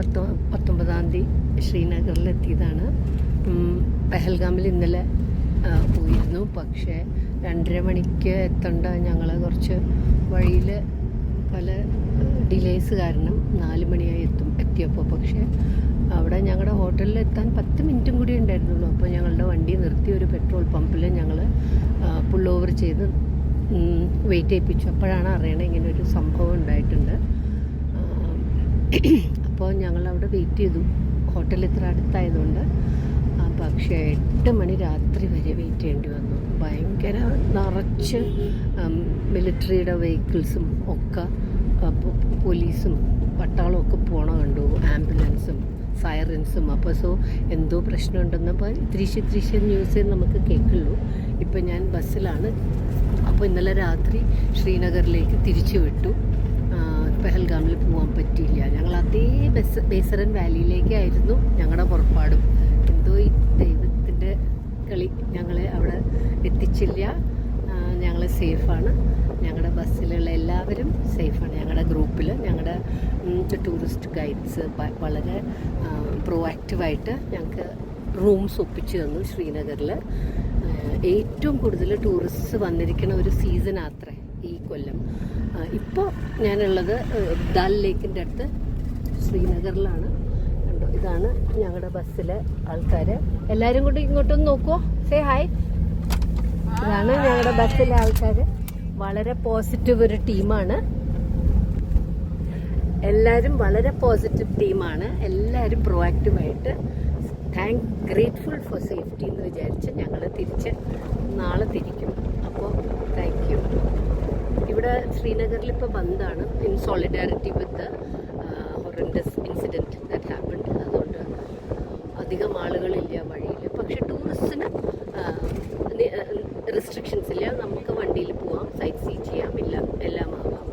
പത്തൊ പത്തൊമ്പതാം തീയതി ശ്രീനഗറിലെത്തിയതാണ്. പെഹൽഗാമിൽ ഇന്നലെ പോയിരുന്നു. പക്ഷേ രണ്ടര മണിക്ക് എത്തേണ്ട ഞങ്ങൾ കുറച്ച് വഴിയിൽ പല ഡിലേസ് കാരണം നാല് മണിയായി എത്തും എത്തിയപ്പോൾ പക്ഷേ അവിടെ ഞങ്ങളുടെ ഹോട്ടലിൽ എത്താൻ പത്ത് മിനിറ്റും കൂടി ഉണ്ടായിരുന്നുള്ളൂ. അപ്പോൾ ഞങ്ങളുടെ വണ്ടി നിർത്തി ഒരു പെട്രോൾ പമ്പിൽ ഞങ്ങൾ പുൾ ഓവർ ചെയ്ത് വെയിറ്റ് ചെയ്യിപ്പിച്ചു. അപ്പോഴാണ് അറിയണത് ഇങ്ങനെ ഒരു സംഭവം ഉണ്ടായിട്ടുണ്ട്. അപ്പോൾ ഞങ്ങൾ അവിടെ വെയിറ്റ് ചെയ്തു. ഹോട്ടൽ ഇത്ര അടുത്തായതുകൊണ്ട്. ആ, പക്ഷേ എട്ട് മണി രാത്രി വരെ വെയിറ്റ് ചെയ്യേണ്ടി വന്നു. ഭയങ്കര നിറച്ച് മിലിറ്ററിയുടെ വെഹിക്കിൾസും ഒക്കെ പോലീസും പട്ടാളവും ഒക്കെ പോണ കണ്ടു. ആംബുലൻസും സൈറൻസും അപ്പോൾ സോ എന്തോ പ്രശ്നമുണ്ടെന്ന് അപ്പോൾ ഇത്തിരിശ് ഇത്തിരിശ് ന്യൂസ് നമുക്ക് കേൾക്കുള്ളൂ. ഇപ്പം ഞാൻ ബസ്സിലാണ്. അപ്പോൾ ഇന്നലെ രാത്രി ശ്രീനഗറിലേക്ക് തിരിച്ചു വിട്ടു. പെഹൽഗാമിൽ പോകാൻ പറ്റിയില്ല. ഞങ്ങൾ അതേ ബസ് ബേസറൻ വാലിയിലേക്കായിരുന്നു ഞങ്ങളുടെ പുറപ്പാടും. എന്തോ ഈ ദൈവത്തിന്റെ കളി ഞങ്ങളെ അവിടെ എത്തിച്ചില്ല. ഞങ്ങൾ സേഫാണ്. ഞങ്ങളുടെ ബസ്സിലുള്ള എല്ലാവരും സേഫാണ്. ഞങ്ങളുടെ ഗ്രൂപ്പിൽ ഞങ്ങളുടെ ടൂറിസ്റ്റ് ഗൈഡ്സ് വളരെ പ്രോആക്റ്റീവായിട്ട് ഞങ്ങൾക്ക് റൂംസ് ഒപ്പിച്ചു തന്നു ശ്രീനഗറിൽ ഏറ്റവും കൂടുതൽ ടൂറിസ്റ്റ് വന്നിരിക്കുന്ന ഒരു സീസൺ അത്രേ ഈ കൊല്ലം. ഇപ്പോൾ ഞാനുള്ളത് ദാൽ ലേക്കിന്റെ അടുത്ത് ശ്രീനഗറിലാണ്. കണ്ടോ ഇതാണ് ഞങ്ങളുടെ ബസ്സിലെ ആൾക്കാർ എല്ലാവരും കൂടി ഇങ്ങോട്ടൊന്ന് നോക്കുമോ സേ ഹായ് ഇതാണ് ഞങ്ങളുടെ ബസ്സിലെ ആൾക്കാർ വളരെ പോസിറ്റീവ് ഒരു ടീമാണ്. എല്ലാവരും വളരെ പോസിറ്റീവ് ടീമാണ്. എല്ലാവരും പ്രൊആക്റ്റീവായിട്ട് താങ്ക് ഗ്രേറ്റ്ഫുൾ ഫോർ സേഫ്റ്റി എന്ന് വിചാരിച്ച് ഞങ്ങൾ തിരിച്ച് നാളെ തിരിക്കും. അപ്പോൾ താങ്ക് യു ഇവിടെ ശ്രീനഗറിൽ ഇപ്പോൾ ബന്ദാണ് in solidarity with incident that happened അതുകൊണ്ട് അധികം ആളുകളില്ല വഴിയിൽ. പക്ഷെ ടൂറിസ്റ്റിന് റെസ്ട്രിക്ഷൻസ് ഇല്ല. നമുക്ക് വണ്ടിയിൽ പോവാം സൈറ്റ് സീ ചെയ്യാം ഇല്ല എല്ലാം ആവാം.